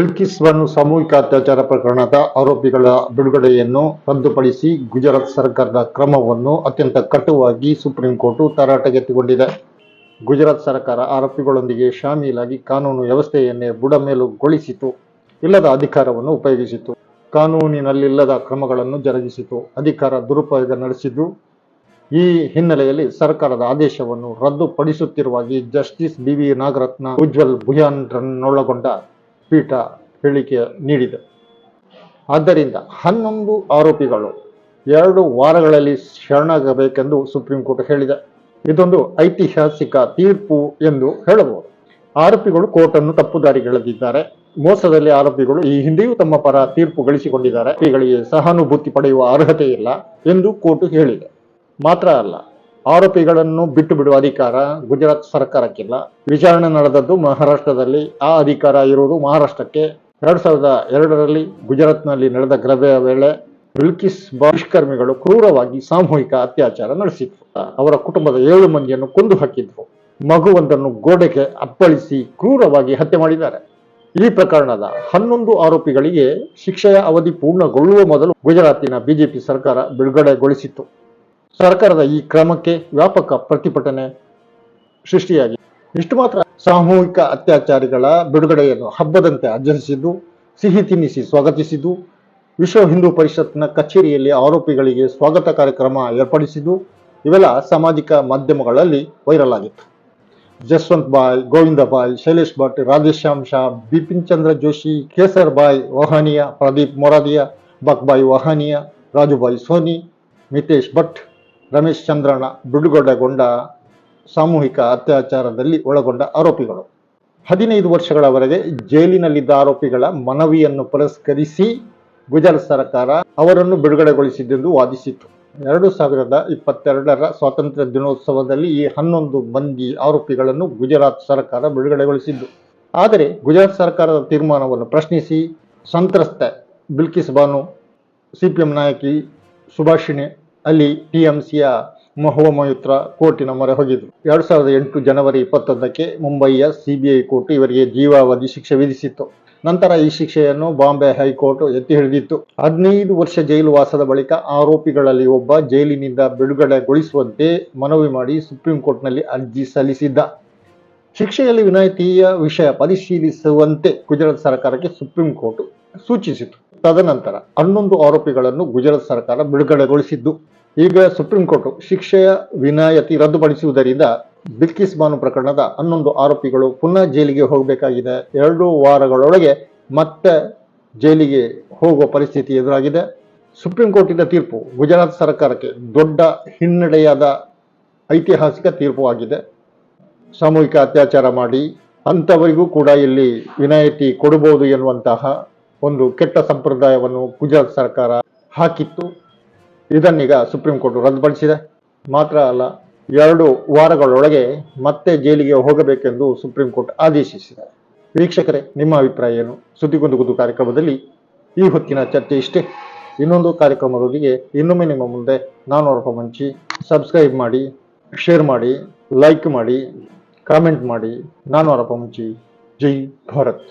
Bilkis bun ಸಾಮೂಹಿಕ ಅತ್ಯಾಚಾರ ಪ್ರಕರಣದ ಆರೋಪಿಗಳ ಬಿಡುಗಡೆಯನ್ನು ರದ್ದುಪಡಿಸಿ ಗುಜರಾತ್ ಸರ್ಕಾರದ ಕ್ರಮವನ್ನು ಅತ್ಯಂತ ಕಟುವಾಗಿ ಸುಪ್ರೀಂ ಕೋರ್ಟ್ ತರಾಟೆಗೆತ್ತಿಕೊಂಡಿದೆ. ಗುಜರಾತ್ ಸರ್ಕಾರ ಆರೋಪಿಗಳೊಂದಿಗೆ ಶಾಮೀಲಾಗಿ ಕಾನೂನು ವ್ಯವಸ್ಥೆಯನ್ನೇ ಬುಡಮೇಲುಗೊಳಿಸಿತು. ಇಲ್ಲದ ಅಧಿಕಾರವನ್ನು ಉಪಯೋಗಿಸಿತು. ಕಾನೂನಿನಲ್ಲಿಲ್ಲದ ಕ್ರಮಗಳನ್ನು ಜರುಗಿಸಿತು. ಅಧಿಕಾರ ದುರುಪಯೋಗ ನಡೆಸಿದ್ದು, ಈ ಹಿನ್ನೆಲೆಯಲ್ಲಿ ಸರ್ಕಾರದ ಆದೇಶವನ್ನು ರದ್ದುಪಡಿಸುತ್ತಿರುವಾಗಿ justice B V Nagarathna Ujjal ಭುಯಾನ್ರನ್ನೊಳಗೊಂಡ ಪೀಠ ಹೇಳಿಕೆ ನೀಡಿದೆ. ಆದ್ದರಿಂದ ಹನ್ನೊಂದು ಆರೋಪಿಗಳು ಎರಡು ವಾರಗಳಲ್ಲಿ ಶರಣಾಗಬೇಕೆಂದು ಸುಪ್ರೀಂ ಕೋರ್ಟ್ ಹೇಳಿದೆ. ಇದೊಂದು ಐತಿಹಾಸಿಕ ತೀರ್ಪು ಎಂದು ಹೇಳಬಹುದು. ಆರೋಪಿಗಳು ಕೋರ್ಟ್ ಅನ್ನು ತಪ್ಪುದಾರಿಗೆಳೆದಿದ್ದಾರೆ ಮೋಸದಲ್ಲಿ ಆರೋಪಿಗಳು ಈ ಹಿಂದೆಯೂ ತಮ್ಮ ಪರ ತೀರ್ಪು ಗಳಿಸಿಕೊಂಡಿದ್ದಾರೆ. ಆರೋಪಿಗಳಿಗೆ ಸಹಾನುಭೂತಿ ಪಡೆಯುವ ಅರ್ಹತೆ ಇಲ್ಲ ಎಂದು ಕೋರ್ಟ್ ಹೇಳಿದೆ. ಮಾತ್ರ ಅಲ್ಲ ಆರೋಪಿಗಳನ್ನು ಬಿಟ್ಟು ಬಿಡುವ ಅಧಿಕಾರ ಗುಜರಾತ್ ಸರ್ಕಾರಕ್ಕಿಲ್ಲ. ವಿಚಾರಣೆ ನಡೆದದ್ದು ಮಹಾರಾಷ್ಟ್ರದಲ್ಲಿ. ಆ ಅಧಿಕಾರ ಇರುವುದು ಮಹಾರಾಷ್ಟ್ರಕ್ಕೆ. ಎರಡ್ ಸಾವಿರದ ಎರಡರಲ್ಲಿ ಗುಜರಾತ್ನಲ್ಲಿ ನಡೆದ ಗಲಭೆಯ ವೇಳೆ ಬಿಲ್ಕಿಸ್ ದುಷ್ಕರ್ಮಿಗಳು ಕ್ರೂರವಾಗಿ ಸಾಮೂಹಿಕ ಅತ್ಯಾಚಾರ ನಡೆಸಿದ್ರು. ಅವರ ಕುಟುಂಬದ ಏಳು ಮಂದಿಯನ್ನು ಕೊಂದು ಹಾಕಿದ್ರು. ಮಗುವೊಂದನ್ನು ಗೋಡೆಗೆ ಅಪ್ಪಳಿಸಿ ಕ್ರೂರವಾಗಿ ಹತ್ಯೆ ಮಾಡಿದ್ದಾರೆ. ಈ ಪ್ರಕರಣದ ಹನ್ನೊಂದು ಆರೋಪಿಗಳಿಗೆ ಶಿಕ್ಷೆಯ ಅವಧಿ ಪೂರ್ಣಗೊಳ್ಳುವ ಮೊದಲು ಗುಜರಾತಿನ ಬಿಜೆಪಿ ಸರ್ಕಾರ ಬಿಡುಗಡೆಗೊಳಿಸಿತ್ತು. ಸರ್ಕಾರದ ಈ ಕ್ರಮಕ್ಕೆ ವ್ಯಾಪಕ ಪ್ರತಿಭಟನೆ ಸೃಷ್ಟಿಯಾಗಿದೆ. ಇಷ್ಟು ಮಾತ್ರ. ಸಾಮೂಹಿಕ ಅತ್ಯಾಚಾರಿಗಳ ಬಿಡುಗಡೆಯನ್ನು ಹಬ್ಬದಂತೆ ಆಚರಿಸಿದ್ದು, ಸಿಹಿ ತಿನ್ನಿಸಿ ಸ್ವಾಗತಿಸಿದ್ದು, ವಿಶ್ವ ಹಿಂದೂ ಪರಿಷತ್ನ ಕಚೇರಿಯಲ್ಲಿ ಆರೋಪಿಗಳಿಗೆ ಸ್ವಾಗತ ಕಾರ್ಯಕ್ರಮ ಏರ್ಪಡಿಸಿದ್ದು, ಇವೆಲ್ಲ ಸಾಮಾಜಿಕ ಮಾಧ್ಯಮಗಳಲ್ಲಿ ವೈರಲ್ ಆಗಿತ್ತು. ಜಸ್ವಂತ್ ಬಾಯ್, ಗೋವಿಂದ ಬಾಯ್, ಶೈಲೇಶ್ ಭಟ್, ರಾಧೇಶ್ಯಾಮ್ ಶಾ, ಬಿಪಿನ್ ಚಂದ್ರ ಜೋಶಿ, ಕೇಸರ್ ಬಾಯ್ ವಹಾನಿಯಾ, ಪ್ರದೀಪ್ ಮೊರಾದಿಯಾ ಬಕ್ಬಾಯ್ ವಹಾನಿಯಾ ರಾಜುಬಾಯ್ ಸೋನಿ ಮಿತೇಶ್ ಭಟ್ ರಮೇಶ್ ಚಂದ್ರಣ್ಣ, ಬಿಡುಗಡೆಗೊಂಡ ಸಾಮೂಹಿಕ ಅತ್ಯಾಚಾರದಲ್ಲಿ ಒಳಗೊಂಡ ಆರೋಪಿಗಳು. ಹದಿನೈದು ವರ್ಷಗಳವರೆಗೆ ಜೈಲಿನಲ್ಲಿದ್ದ ಆರೋಪಿಗಳ ಮನವಿಯನ್ನು ಪುರಸ್ಕರಿಸಿ ಗುಜರಾತ್ ಸರ್ಕಾರ ಅವರನ್ನು ಬಿಡುಗಡೆಗೊಳಿಸಿದ್ದೆಂದು ವಾದಿಸಿತ್ತು. ಎರಡು ಸಾವಿರದ ಇಪ್ಪತ್ತೆರಡರ ಸ್ವಾತಂತ್ರ್ಯ ದಿನೋತ್ಸವದಲ್ಲಿ ಈ ಹನ್ನೊಂದು ಮಂದಿ ಆರೋಪಿಗಳನ್ನು ಗುಜರಾತ್ ಸರ್ಕಾರ ಬಿಡುಗಡೆಗೊಳಿಸಿದ್ದು. ಆದರೆ ಗುಜರಾತ್ ಸರ್ಕಾರದ ತೀರ್ಮಾನವನ್ನು ಪ್ರಶ್ನಿಸಿ ಸಂತ್ರಸ್ತೆ ಬಿಲ್ಕಿಸ್ ಬಾನು, ಸಿಪಿಎಂ ನಾಯಕಿ ಸುಭಾಷಿಣಿ ಅಲ್ಲಿ ಟಿಎಂಸಿಯ ಸಿಯ ಮಹೋಮಯುತ್ರ ಕೋರ್ಟಿನ ಮೊರೆ ಹೋಗಿದ್ರು. ಎರಡ್ ಸಾವಿರದ ಎಂಟು ಜನವರಿ ಇಪ್ಪತ್ತೊಂದಕ್ಕೆ ಮುಂಬಯಿಯ ಸಿಬಿಐ ಕೋರ್ಟ್ ಇವರಿಗೆ ಜೀವಾವಧಿ ಶಿಕ್ಷೆ ವಿಧಿಸಿತ್ತು. ನಂತರ ಈ ಶಿಕ್ಷೆಯನ್ನು ಬಾಂಬೆ ಹೈಕೋರ್ಟ್ ಎತ್ತಿ ಹಿಡಿದಿತ್ತು. ಹದಿನೈದು ವರ್ಷ ಜೈಲು ವಾಸದ ಬಳಿಕ ಆರೋಪಿಗಳಲ್ಲಿ ಒಬ್ಬ ಜೈಲಿನಿಂದ ಬಿಡುಗಡೆಗೊಳಿಸುವಂತೆ ಮನವಿ ಮಾಡಿ ಸುಪ್ರೀಂ ಕೋರ್ಟ್ನಲ್ಲಿ ಅರ್ಜಿ ಸಲ್ಲಿಸಿದ್ದ. ಶಿಕ್ಷೆಯಲ್ಲಿ ವಿನಾಯಿತಿಯ ವಿಷಯ ಪರಿಶೀಲಿಸುವಂತೆ ಗುಜರಾತ್ ಸರ್ಕಾರಕ್ಕೆ ಸುಪ್ರೀಂ ಕೋರ್ಟ್ ಸೂಚಿಸಿತು. ತದನಂತರ ಹನ್ನೊಂದು ಆರೋಪಿಗಳನ್ನು ಗುಜರಾತ್ ಸರ್ಕಾರ ಬಿಡುಗಡೆಗೊಳಿಸಿದ್ದು. ಈಗ ಸುಪ್ರೀಂ ಕೋರ್ಟ್ ಶಿಕ್ಷೆಯ ವಿನಾಯತಿ ರದ್ದುಪಡಿಸುವುದರಿಂದ ಬಿಲ್ಕಿಸ್ ಬಾನು ಪ್ರಕರಣದ ಹನ್ನೊಂದು ಆರೋಪಿಗಳು ಪುನಃ ಜೈಲಿಗೆ ಹೋಗಬೇಕಾಗಿದೆ. ಎರಡು ವಾರಗಳೊಳಗೆ ಮತ್ತೆ ಜೈಲಿಗೆ ಹೋಗುವ ಪರಿಸ್ಥಿತಿ ಎದುರಾಗಿದೆ. ಸುಪ್ರೀಂ ಕೋರ್ಟಿನ ತೀರ್ಪು ಗುಜರಾತ್ ಸರ್ಕಾರಕ್ಕೆ ದೊಡ್ಡ ಹಿನ್ನಡೆಯಾದ ಐತಿಹಾಸಿಕ ತೀರ್ಪು ಆಗಿದೆ ಸಾಮೂಹಿಕ ಅತ್ಯಾಚಾರ ಮಾಡಿ ಅಂಥವರಿಗೂ ಕೂಡ ಇಲ್ಲಿ ವಿನಾಯಿತಿ ಕೊಡಬಹುದು ಎನ್ನುವಂತಹ ಒಂದು ಕೆಟ್ಟ ಸಂಪ್ರದಾಯವನ್ನು ಗುಜರಾತ್ ಸರ್ಕಾರ ಹಾಕಿತ್ತು. ಇದನ್ನೀಗ ಸುಪ್ರೀಂ ಕೋರ್ಟ್ ರದ್ದುಪಡಿಸಿದೆ. ಮಾತ್ರ ಅಲ್ಲ, ಎರಡು ವಾರಗಳೊಳಗೆ ಮತ್ತೆ ಜೈಲಿಗೆ ಹೋಗಬೇಕೆಂದು ಸುಪ್ರೀಂ ಕೋರ್ಟ್ ಆದೇಶಿಸಿದೆ. ವೀಕ್ಷಕರೇ, ನಿಮ್ಮ ಅಭಿಪ್ರಾಯ ಏನು? ಸುದ್ದಿಗೊಂದು ಗುದ್ದು ಕಾರ್ಯಕ್ರಮದಲ್ಲಿ ಈ ಹೊತ್ತಿನ ಚರ್ಚೆ ಇಷ್ಟೇ. ಇನ್ನೊಂದು ಕಾರ್ಯಕ್ರಮದೊಂದಿಗೆ ಇನ್ನೊಮ್ಮೆ ನಿಮ್ಮ ಮುಂದೆ ನಾನು ಹೊರಪ ಮಂಚಿ. ಸಬ್ಸ್ಕ್ರೈಬ್ ಮಾಡಿ ಶೇರ್ ಮಾಡಿ ಲೈಕ್ ಮಾಡಿ ಕಾಮೆಂಟ್ ಮಾಡಿ. ನಾನು ಅರಪ ಮುಂಚಿ. ಜೈ ಭಾರತ್.